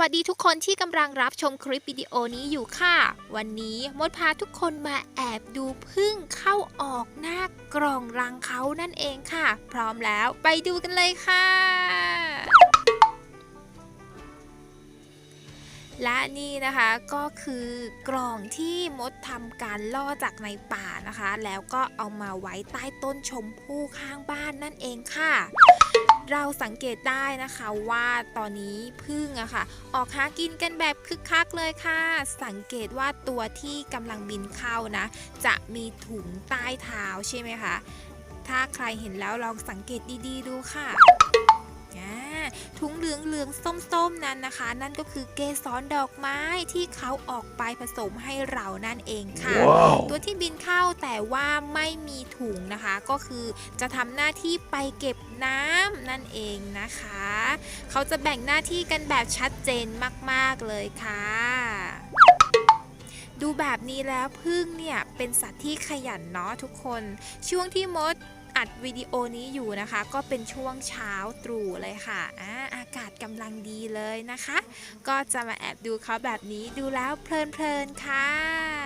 วัสดีทุกคนที่กำลังรับชมคลิปวิดีโอนี้อยู่ค่ะ วันนี้มดพาทุกคนมาแอบดูพึ่งเข้าออกหน้ากล่องรังเขานั่นเองค่ะ พร้อมแล้วไปดูกันเลยค่ะ และนี่นะคะก็คือกล่องที่มดทำการล่อจากในป่านะคะ แล้วก็เอามาไว้ใต้ต้นชมพู่ข้างบ้านนั่นเองค่ะ เราสังเกตได้นะคะว่าตอนนี้พึ่งอะค่ะ ออกหากินกันแบบคึกคักเลยค่ะ สังเกตว่าตัวที่กำลังบินเข้านะ จะมีถุงใต้เท้าใช่ไหมคะ ถ้าใครเห็นแล้วลองสังเกตดีๆดูค่ะ เหลืองๆส้มๆนั้นนะคะ นั่นก็คือเกสรดอกไม้ที่เขาออกไปผสมให้เรานั่นเองค่ะ Wow. ตัวที่บินเข้าแต่ว่าไม่มีถุงนะคะ ก็คือจะทำหน้าที่ไปเก็บน้ำนั่นเองนะคะ เขาจะแบ่งหน้าที่กันแบบชัดเจนมากๆเลยค่ะดูแบบนี้แล้วพึ่งเนี่ยเป็นสัตว์ที่ขยันเนาะทุกคน ช่วงที่มด อัดวิดีโอนี้อยู่นะคะ ก็เป็นช่วงเช้าตรู่เลยค่ะอ่าอากาศกำลังดีเลยนะคะ ก็จะมาแอบดูเขาแบบนี้ดูแล้วเพลินๆค่ะ